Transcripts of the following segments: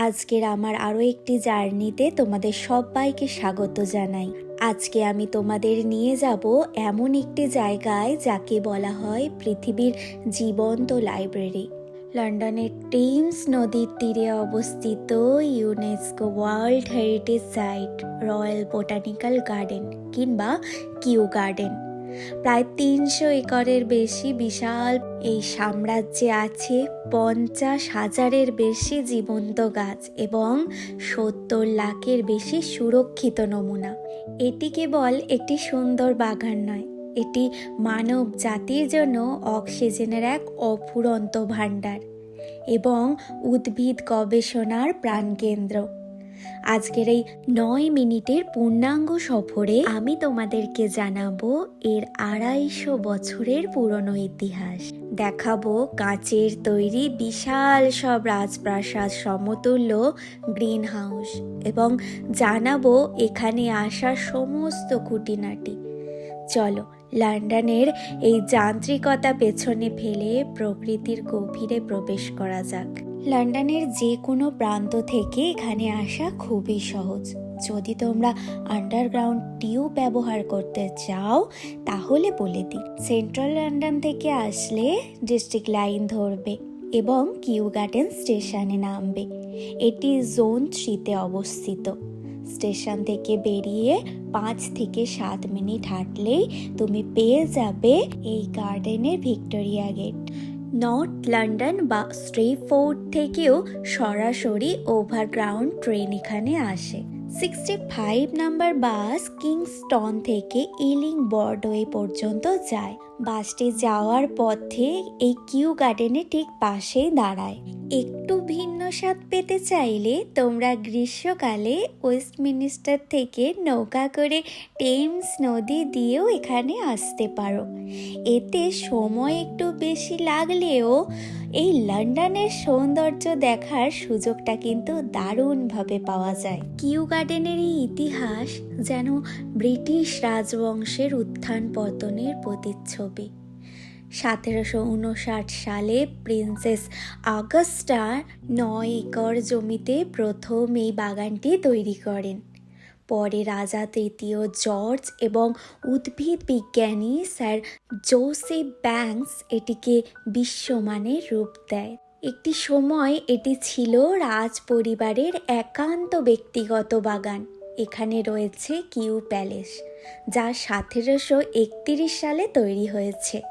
আজকের আমার আরও একটি জার্নিতে তোমাদের সবাইকে স্বাগত জানাই। আজকে আমি তোমাদের নিয়ে যাব এমন একটি জায়গায় যাকে বলা হয় পৃথিবীর জীবন্ত লাইব্রেরি। লন্ডনের টেমস নদীর তীরে অবস্থিত UNESCO world heritage site, Royal Botanical Garden কিংবা কিউ গার্ডেন। প্রায় তিনশো একরের বেশি বিশাল এই সাম্রাজ্যে আছে পঞ্চাশ হাজারের বেশি জীবন্ত গাছ এবং সত্তর লাখের বেশি সুরক্ষিত নমুনা। এটি কেবল একটি সুন্দর বাগান নয়, এটি মানব জাতির জন্য অক্সিজেনের এক অফুরন্ত ভাণ্ডার এবং উদ্ভিদ গবেষণার প্রাণকেন্দ্র। আজকের এই নয় মিনিটের পূর্ণাঙ্গ সফরে আমি তোমাদেরকে জানাব এর আড়াইশো বছরের পুরনো ইতিহাস। দেখাবো কাচের তৈরি বিশাল সব রাজপ্রাসাদ সমতুল্য গ্রিন হাউস এবং জানাব এখানে আসা সমস্ত খুঁটিনাটি। চলো, লন্ডনের এই যান্ত্রিকতা পেছনে ফেলে প্রকৃতির গভীরে প্রবেশ করা যাক। লন্ডনের যে কোনো প্রান্ত থেকে এখানে আসা খুবই সহজ। যদি তোমরা আন্ডারগ্রাউন্ড টিউব ব্যবহার করতে চাও, তাহলে বলে দিই, সেন্ট্রাল লন্ডন থেকে আসলে ডিস্ট্রিক্ট লাইন ধরবে এবং কিউ গার্ডেন স্টেশনে নামবে। এটি জোন থ্রিতে অবস্থিত। স্টেশন থেকে বেরিয়ে পাঁচ থেকে সাত মিনিট হাঁটলেই তুমি পেয়ে যাবে এই গার্ডেনের ভিক্টোরিয়া গেট। নর্থ লন্ডন বা স্ট্রেফোর্ড থেকেও সরাসরি ওভারগ্রাউন্ড ট্রেন এখানে আসে। Sixty five number bus Kingston থেকে ইলিং বর্ডওয়ে পর্যন্ত যায়। বাসটি যাওয়ার পথে এই কিউ গার্ডেনে ঠিক পাশেই দাঁড়ায়। একটু স্বাদ পেতে চাইলে তোমরা গ্রীষ্মকালে ওয়েস্টমিনিস্টার থেকে নৌকা করে টেমস নদী দিয়েও এখানে আসতে পারো। এতে সময় একটু বেশি লাগলেও এই লন্ডনের সৌন্দর্য দেখার সুযোগটা কিন্তু দারুণভাবে পাওয়া যায়। কিউ গার্ডেনের এই ইতিহাস যেন ব্রিটিশ রাজবংশের উত্থান পতনের প্রতিচ্ছবি। সতেরোশো উনষাট সালে প্রিন্সেস আগস্টা নয় একর জমিতে প্রথম এই বাগানটি তৈরি করেন। পরে রাজা তৃতীয় জর্জ এবং উদ্ভিদ বিজ্ঞানী স্যার জোসেফ ব্যাংকস এটিকে বিশ্বমানের রূপ দেয়। একটি সময় এটি ছিল রাজ পরিবারের একান্ত ব্যক্তিগত বাগান। এখানে রয়েছে কিউ প্যালেস, যা সতেরোশো একত্রিশ সালে তৈরি হয়েছে।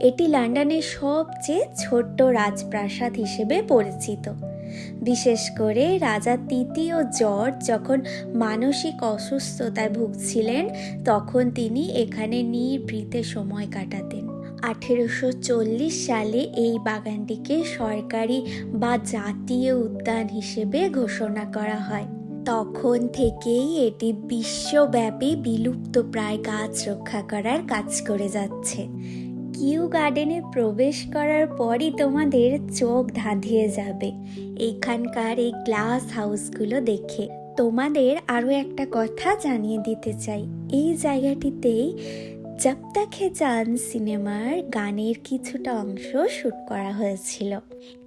এটি লন্ডনের সবচেয়ে ছোট্ট রাজপ্রাসাদ হিসেবে পরিচিত। বিশেষ করে রাজা তৃতীয় জর্জ যখন মানসিক অসুস্থতায় ভুগছিলেন, তখন তিনি এখানে নিভৃতে সময় কাটাতেন। আঠেরোশো চল্লিশ সালে এই বাগানটিকে সরকারি বা জাতীয় উদ্যান হিসেবে ঘোষণা করা হয়। তখন থেকেই এটি বিশ্বব্যাপী বিলুপ্ত প্রায় গাছ রক্ষা করার কাজ করে যাচ্ছে। কিউ গার্ডেনে প্রবেশ করার পরই তোমাদের চোখ ধাঁধিয়ে যাবে। এখানকার এই গ্লাস হাউসগুলো দেখে তোমাদের আরও একটা কথা জানিয়ে দিতে চাই। এই জায়গাটিতেই জব তক হে চাঁদ সিনেমার গানের কিছুটা অংশ শ্যুট করা হয়েছিল।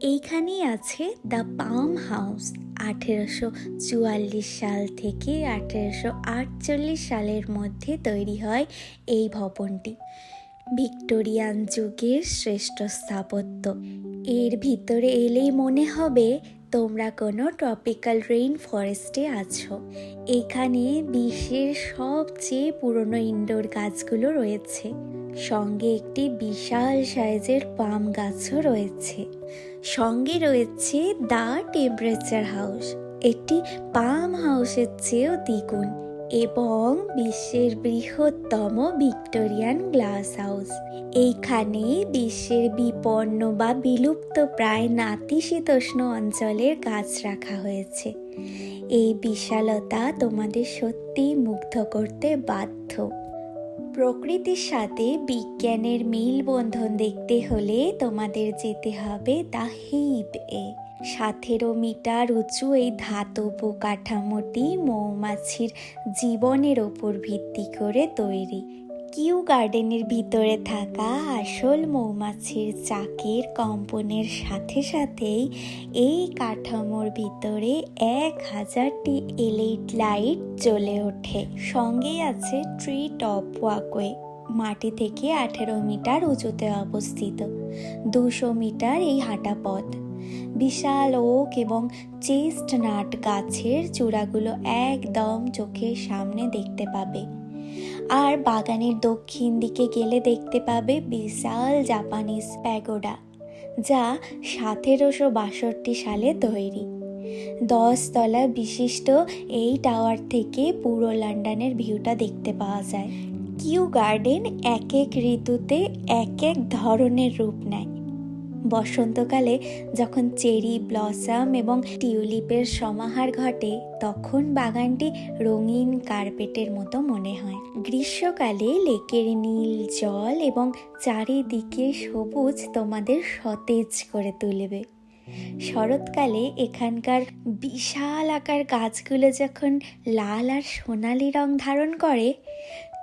এইখানেই আছে দ্য পাম হাউস। আঠেরোশো চুয়াল্লিশ সাল থেকে আঠেরোশো আটচল্লিশ সালের মধ্যে তৈরি হয় এই ভবনটি। ভিক্টোরিয়ান যুগের শ্রেষ্ঠ স্থাপত্য। এর ভিতরে এলেই মনে হবে, তোমরা কোনো ট্রপিক্যাল রেইন ফরেস্টে আছো। এখানে বিশ্বের সবচেয়ে পুরনো ইনডোর গাছগুলো রয়েছে। সঙ্গে একটি বিশাল সাইজের পাম গাছও রয়েছে। সঙ্গে রয়েছে দ্য টেম্পারেচার হাউস। এটি পাম হাউসের চেয়েও দ্বিগুণ। এবং বিশ্বের বৃহত্তম ভিক্টোরিয়ান গ্লাস হাউস। এইখানে বিশ্বের বিপন্ন বা বিলুপ্ত প্রায় নাতিশীতোষ্ণ অঞ্চলের গাছ রাখা হয়েছে। এই বিশালতা তোমাদের সত্যি মুগ্ধ করতে বাধ্য। প্রকৃতির সাথে বিজ্ঞানের মেলবন্ধন দেখতে হলে তোমাদের যেতে হবে দ্য হিপ এ সতেরো মিটার উঁচু এই ধাতব কাঠামোটি মৌমাছির জীবনের ওপর ভিত্তি করে তৈরি। কিউ গার্ডেনের ভিতরে থাকা আসল মৌমাছির চাকের কম্পনের সাথে সাথেই এই কাঠামোর ভিতরে এক হাজারটি এলইড লাইট জ্বলে ওঠে। সঙ্গেই আছে ট্রি টপ ওয়াকওয়ে, মাটি থেকে আঠেরো মিটার উঁচুতে অবস্থিত। দুশো মিটার এই হাঁটা পথ। বিশাল ওক এবং চেস্ট নাট গাছের চূড়াগুলো একদম চোখের সামনে দেখতে পাবে। আর বাগানের দক্ষিণ দিকে গেলে দেখতে পাবে বিশাল জাপানিজ প্যাগোডা, যা সতেরোশো বাষট্টি সালে তৈরি। দশ তলা বিশিষ্ট এই টাওয়ার থেকে পুরো লন্ডনের ভিউটা দেখতে পাওয়া যায়। কিউ গার্ডেন এক এক ঋতুতে এক এক ধরনের রূপ নেয়। বসন্তকালে যখন চেরি, ব্লসম এবং টিউলিপের সমাহার ঘটে, তখন বাগানটি রঙিন কার্পেটের মতো মনে হয়। গ্রীষ্মকালে লেকের নীল জল এবং চারিদিকে সবুজ তোমাদের সতেজ করে তুলবে। শরৎকালে এখানকার বিশাল আকার গাছগুলো যখন লাল আর সোনালি রং ধারণ করে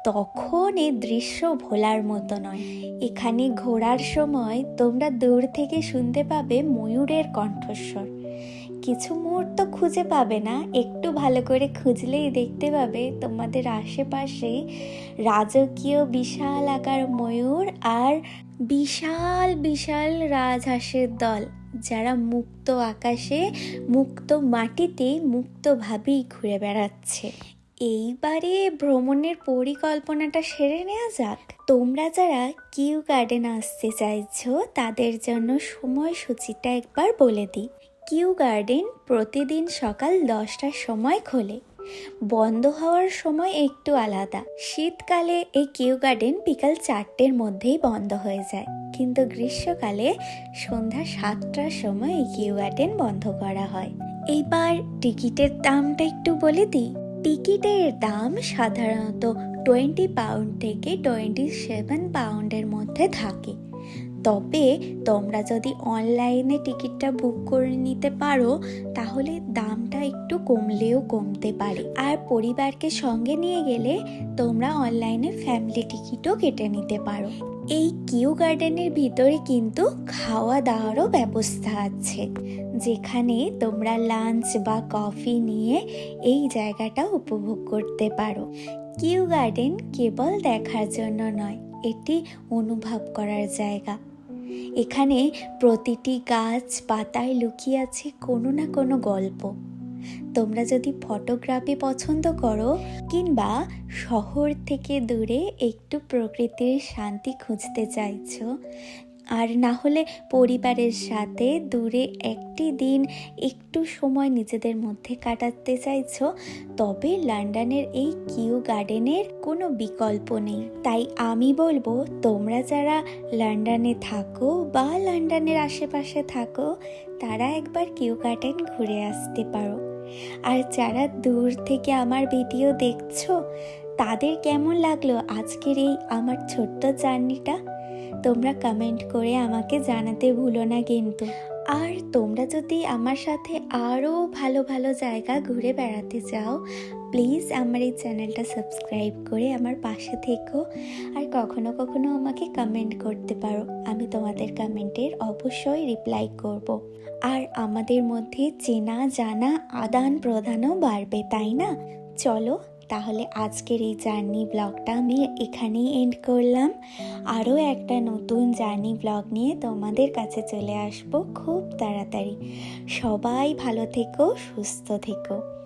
তখন এই দৃশ্য ভোলার মতো নয়। এখানে ঘোরার সময় তোমরা দূর থেকে শুনতে পাবে ময়ূরের কণ্ঠস্বর। কিছু মুহূর্ত খুঁজে পাবে না, একটু ভালো করে খুঁজলেই দেখতে পাবে তোমাদের আশেপাশে রাজকীয় বিশাল আকার ময়ূর আর বিশাল বিশাল রাজহাঁসের দল, যারা মুক্ত আকাশে, মুক্ত মাটিতে মুক্তভাবেই ঘুরে বেড়াচ্ছে। এইবারে ভ্রমণের পরিকল্পনাটা সেরে নেওয়া যাক। তোমরা যারা কিউ গার্ডেন আসতে চাইছো, তাদের জন্য সময়সূচিটা একবার বলে দিই। কিউ গার্ডেন প্রতিদিন সকাল দশটার সময় খোলে। বন্ধ হওয়ার সময় একটু আলাদা। শীতকালে এই কিউ গার্ডেন বিকাল চারটের মধ্যেই বন্ধ হয়ে যায়। কিন্তু গ্রীষ্মকালে সন্ধ্যা সাতটার সময় এই কিউ গার্ডেন বন্ধ করা হয়। এইবার টিকিটের দামটা একটু বলে দিই। টিকিটের দাম সাধারণত টোয়েন্টি পাউন্ড থেকে টোয়েন্টি সেভেন পাউন্ডের মধ্যে থাকে। তবে তোমরা যদি অনলাইনে টিকিটটা বুক করে নিতে পারো, তাহলে দামটা একটু কমলেও কমতে পারে। আর পরিবারকে সঙ্গে নিয়ে গেলে তোমরা অনলাইনে ফ্যামিলি টিকিটও কেটে নিতে পারো। এই কিউ গার্ডেনের ভিতরে কিন্তু খাওয়া দাওয়ারও ব্যবস্থা আছে। যেখানে তোমরা লাঞ্চ বা কফি নিয়ে এই জায়গাটা উপভোগ করতে পারো। কিউ গার্ডেন কেবল দেখার জন্য নয়, এটি অনুভব করার জায়গা। এখানে প্রতিটি গাছ পাতায় লুকিয়ে আছে কোনো না কোনো গল্প। তোমরা যদি ফটোগ্রাফি পছন্দ করো কিংবা শহর থেকে দূরে একটু প্রকৃতির শান্তি খুঁজতে চাইছো, আর না হলে পরিবারের সাথে দূরে একটি দিন একটু সময় নিজেদের মধ্যে কাটাতে চাইছো, তবে লন্ডনের এই কিউ গার্ডেনের কোনো বিকল্প নেই। তাই আমি বলব, তোমরা যারা লন্ডনে থাকো বা লন্ডনের আশেপাশে থাকো, তারা একবার কিউ গার্ডেন ঘুরে আসতে পারো। আর যারা দূর থেকে আমার ভিডিও দেখছ, তাদের কেমন লাগল আজকের এই আমার ছোট্ট জার্নিটা? তোমরা কমেন্ট করে আমাকে জানাতে ভুলো না কিন্তু। আর তোমরা যদি আমার সাথে আরও ভালো ভালো জায়গা ঘুরে বেড়াতে চাও প্লিজ আমার এই চ্যানেলটা সাবস্ক্রাইব করে আমার পাশে থেকো আর কখনো কখনো আমাকে কমেন্ট করতে পারো, আমি তোমাদের কমেন্টের অবশ্যই রিপ্লাই করব। আর আমাদের মধ্যে চেনা জানা আদান প্রদানও বাড়বে, তাই না চলো তাহলে আজকের এই জার্নি ব্লগটা আমি এখানেই এন্ড করলাম। আরও একটা নতুন জার্নি ব্লগ নিয়ে তোমাদের কাছে চলে আসব খুব তাড়াতাড়ি। সবাই ভালো থেকো, সুস্থ থেকো।